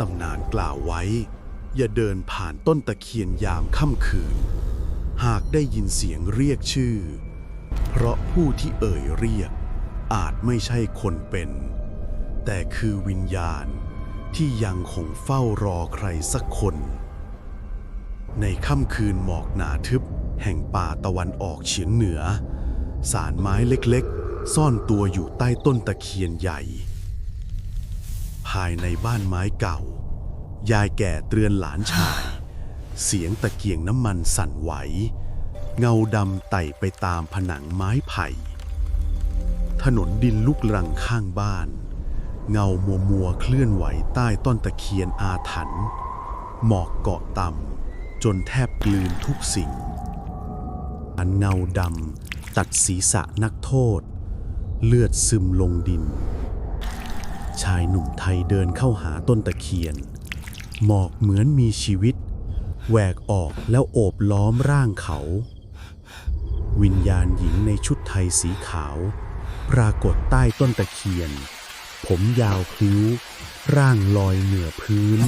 ตำนานกล่าวไว้ อย่าเดินผ่านต้นตะเคียนยามค่ำคืน หากได้ยินเสียงเรียกชื่อ เพราะผู้ที่เอ่ยเรียก อาจไม่ใช่คนเป็น แต่คือวิญญาณที่ยังคงเฝ้ารอใครสักคน ในค่ำคืนหมอกหนาทึบ แห่งป่าตะวันออกเฉียงเหนือ สารไม้เล็กๆ ซ่อนตัวอยู่ใต้ต้นตะเคียนใหญ่ ภายในบ้านไม้เก่า ยายแก่เตือนหลานชาย เสียงตะเกียงน้ำมันสั่นไหว เงาดำไต่ไปตามผนังไม้ไผ่ ถนนดินลุกลังข้างบ้าน เงามัวมัวเคลื่อนไหวใต้ต้นตะเคียนอาถรรพ์หมอกเกาะต่ำจนแทบกลืนทุกสิ่ง อันเงาดำตัดศีรษะนักโทษ เลือดซึมลงดิน ชายหนุ่มไทยเดินเข้าหาต้นตะเคียน หมอกเหมือนมีชีวิต แหวกออกแล้วโอบล้อมร่างเขา วิญญาณหญิงในชุดไทยสีขาว ปรากฏใต้ต้นตะเคียน ผมยาวพลิ้ว ร่างลอยเหนือพื้น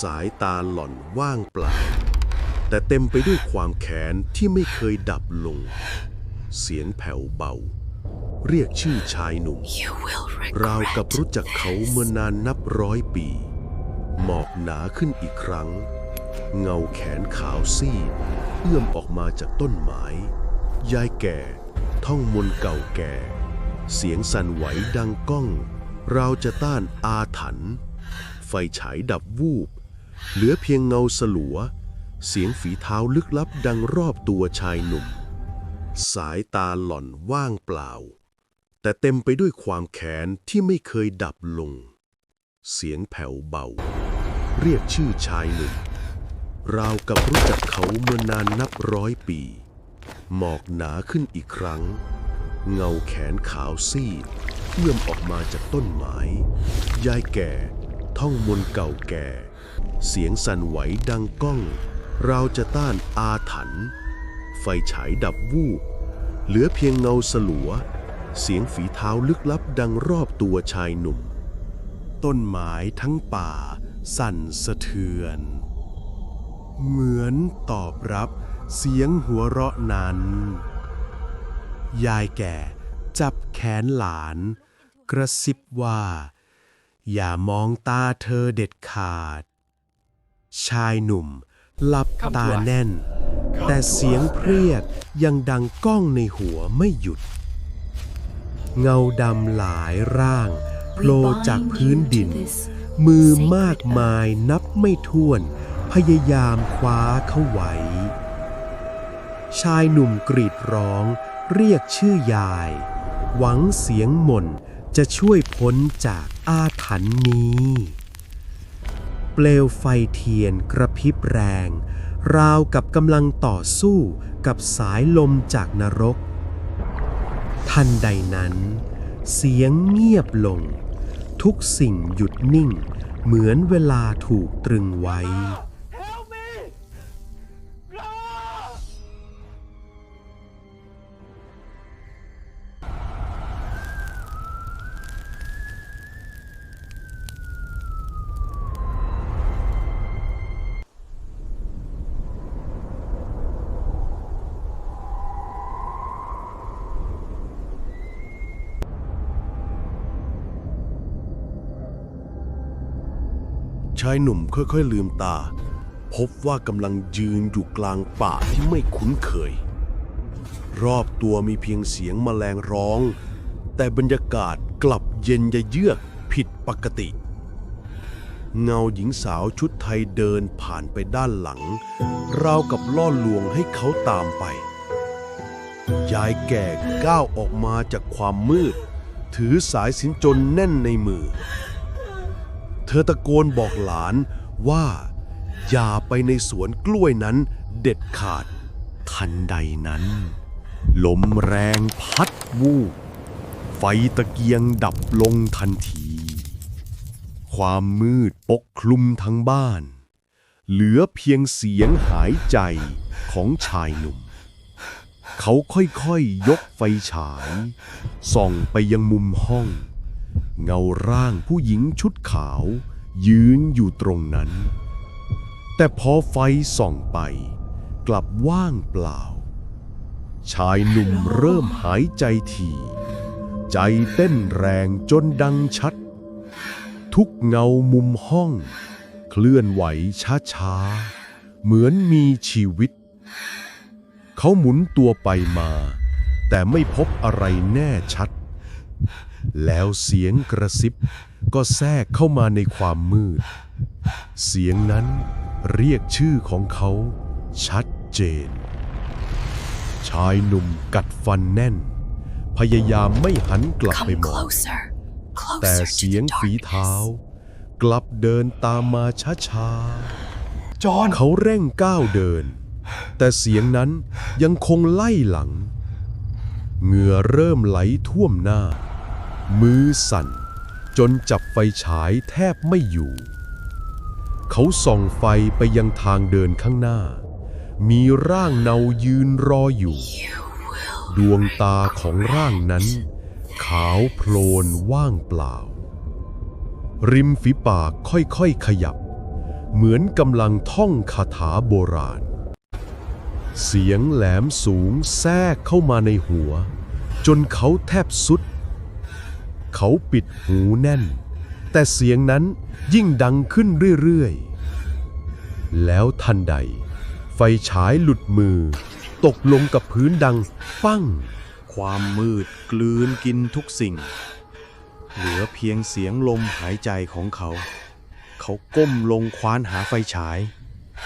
สายตาหล่อนว่างเปล่า แต่เต็มไปด้วยความแค้นที่ไม่เคยดับลง เสียงแผ่วเบา เรียกชื่อชายหนุ่ม You will ราว regret กับรู้จักเขาเมื่อนานนับร้อยปี หมอกหนาขึ้นอีกครั้ง เงาแขนขาวซีดเอื้อมออกมาจากต้นไม้ยายแก่ ท่องมนต์เก่าแก่ เสียงสั่นไหวดังก้อง เราจะต้านอาถรรพ์ ไฟฉายดับวูบ เหลือเพียงเงาสลัว เสียงฝีเท้าลึกลับดังรอบตัวชายหนุ่ม สายตาหล่อนว่างเปล่า แต่เต็มไปด้วยความแค้นที่ไม่เคยดับลง เสียงแผ่วเบา เรียกชื่อชายหนุ่มราวกับรู้จักเขาเมื่อนานนับร้อยปี หมอกหนาขึ้นอีกครั้ง เงาแขนขาวซีดเอื้อมออกมาจากต้นไม้ ยายแก่ ท่องมนต์เก่าแก่ เสียงสั่นไหวดังก้อง เราจะต้านอาถรรพ์ไฟฉายดับวูบเหลือเพียงเงาสลัว เสียงฝีเท้าลึกลับดังรอบตัวชายหนุ่ม ต้นไม้ทั้งป่า สั่นสะเทือน เหมือนตอบรับเสียงหัวเราะนั้น ยายแก่จับแขนหลาน กระซิบว่า อย่ามองตาเธอเด็ดขาด ชายหนุ่มหลับตาแน่น แต่เสียงเพรียดยังดังก้องในหัวไม่หยุด เงาดำหลายร่างโผล่จากพื้นดิน มือมากมายนับไม่ถ้วน พยายามคว้าเขาไว้ ชายหนุ่มกรีดร้องเรียกชื่อยาย หวังเสียงหม่น จะช่วยพ้นจากอาถรรพ์นี้ เปลวไฟเทียนกระพริบแรง ราวกับกำลังต่อสู้กับสายลมจากนรก ทันใดนั้น เสียงเงียบลง ทุกสิ่งหยุดนิ่ง เหมือนเวลาถูกตรึงไว้ ชายหนุ่มค่อยๆลืมตา พบว่ากำลังยืนอยู่กลางป่าที่ไม่คุ้นเคย รอบตัวมีเพียงเสียงแมลงร้อง แต่บรรยากาศกลับเย็นยะเยือกผิดปกติ เงาหญิงสาวชุดไทยเดินผ่านไปด้านหลัง ราวกับล่อลวงให้เขาตามไป ยายแก่ก้าวออกมาจากความมืด ถือสายสินจนแน่นในมือ เธอตะโกนบอกหลานว่า อย่าไปในสวนกล้วยนั้นเด็ดขาด ทันใดนั้น ลมแรงพัดวูบไฟตะเกียงดับลงทันที ความมืดปกคลุมทั้งบ้าน เหลือเพียงเสียงหายใจของชายหนุ่ม เขาค่อยๆยกไฟฉาย ส่องไปยังมุมห้อง เงาร่างผู้หญิงชุดขาว ยืนอยู่ตรงนั้น แต่พอไฟส่องไป กลับว่างเปล่า ชายหนุ่มเริ่มหายใจถี่ ใจเต้นแรงจนดังชัด ทุกเงามุมห้อง เคลื่อนไหวช้าๆ เหมือนมีชีวิต เขาหมุนตัวไปมา แต่ไม่พบอะไรแน่ชัด แล้วเสียงกระซิบก็แทรกเข้ามาในความมืด เสียงนั้นเรียกชื่อของเขาชัดเจน ชายหนุ่มกัดฟันแน่น พยายามไม่หันกลับไป Come มอง closer. แต่ Closer เสี to ยง the ฝีเท้า darkness. กลับเดินตามมาช้าจอห์นๆเขาเร่งก้าวเดิน แต่เสียงนั้นยังคงไล่หลัง เหงื่อเริ่มไหลท่วมหน้า มือสั่น จนจับไฟฉายแทบไม่อยู่ เขาส่องไฟไปยังทางเดินข้างหน้า มีร่างเนายืนรออยู่ ดวงตาของร่างนั้น ขาวโพลนว่างเปล่า ริมฝีปากค่อยๆขยับ เหมือนกำลังท่องคาถาโบราณ เสียงแหลมสูงแทรกเข้ามาในหัว จนเขาแทบสุด เขาปิดหูแน่น แต่เสียงนั้นยิ่งดังขึ้นเรื่อยๆ แล้วทันใด ไฟฉายหลุดมือ ตกลงกับพื้นดังปั้ง ความมืดกลืนกินทุกสิ่ง เหลือเพียงเสียงลมหายใจของเขา เขาก้มลงคว้านหาไฟฉาย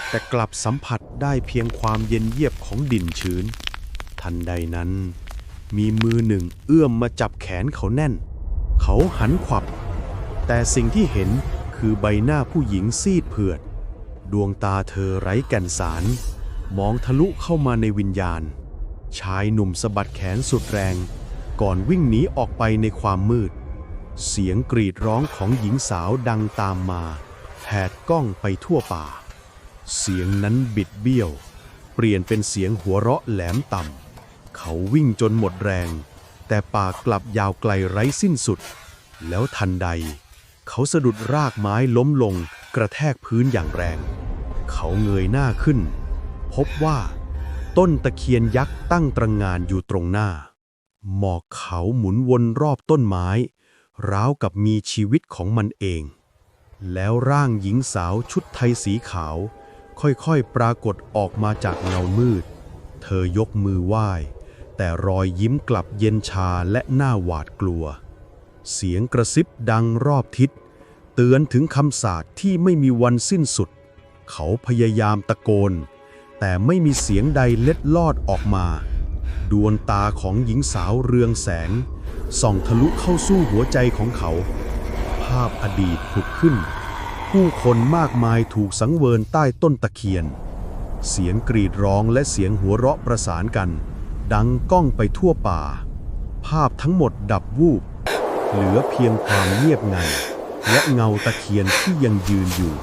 แต่กลับสัมผัสได้เพียงความเย็นเยียบของดินชื้น ทันใดนั้น มีมือหนึ่งเอื้อมมาจับแขนเขาแน่น เขาหันขวับ แต่สิ่งที่เห็นคือใบหน้าผู้หญิงซีดเผือด ดวงตาเธอไร้แก่นสาร มองทะลุเข้ามาในวิญญาณ ชายหนุ่มสะบัดแขนสุดแรง ก่อนวิ่งหนีออกไปในความมืด เสียงกรีดร้องของหญิงสาวดังตามมาแผดกล้องไปทั่วป่า เสียงนั้นบิดเบี้ยว เปลี่ยนเป็นเสียงหัวเราะแหลมต่ำ เขาวิ่งจนหมดแรง แต่ป่ากลับยาวไกลไร้สิ้นสุด แล้วทันใด เขาสะดุดรากไม้ล้มลงกระแทกพื้นอย่างแรง เขาเงยหน้าขึ้น พบว่า ต้นตะเคียนยักษ์ตั้งตรงงานอยู่ตรงหน้า หมอกเขาหมุนวนรอบต้นไม้ ราวกับมีชีวิตของมันเอง แล้วร่างหญิงสาวชุดไทยสีขาว ค่อยๆ ปรากฏออกมาจากเงามืด เธอยกมือไหว้ แต่รอยยิ้มกลับเย็นชาและหน้าหวาดกลัว เสียงกระซิบดังรอบทิศ เตือนถึงคำสาปที่ไม่มีวันสิ้นสุด เขาพยายามตะโกน แต่ไม่มีเสียงใดเล็ดลอดออกมา ดวงตาของหญิงสาวเรืองแสงส่องทะลุเข้าสู้หัวใจของเขา ภาพอดีตผุดขึ้น ผู้คนมากมายถูกสังเวยใต้ต้นตะเคียน เสียงกรีดร้องและเสียงหัวเราะประสานกัน ดังก้องไปทั่วป่า ภาพทั้งหมดดับวูบ เหลือเพียงความเงียบงัน และเงาตะเคียนที่ยังยืนอยู่